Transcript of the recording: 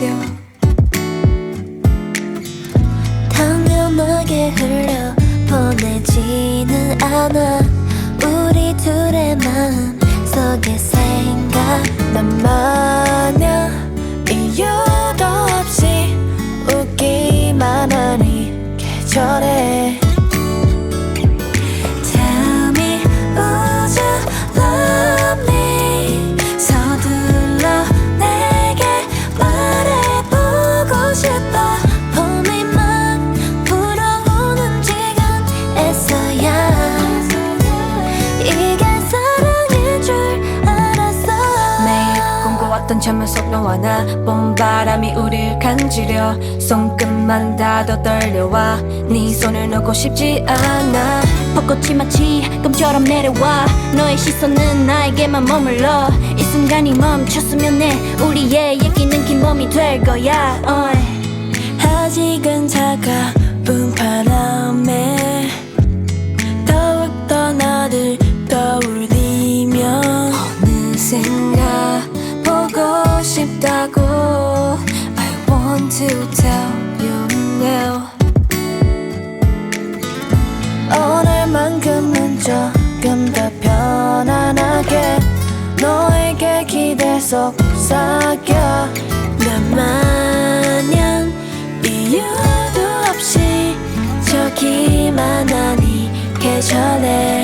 간지려. 당연하게 흘려 보내지는 않아. 우리 둘의 마음 속의 생각 난마 꿈꿔왔던 잠을 속 너와 나 봄바람이 우릴 간지려 손끝만 닿아도 떨려와 네 손을 놓고 싶지 않아 벚꽃이 마치 꿈처럼 내려와 너의 시선은 나에게만 머물러 이 순간이 멈췄으면 해 우리의 얘기는 긴 봄이 될 거야 어이. 아직은 차가 난 마냥 이유도 없이 저기만 하니 계절에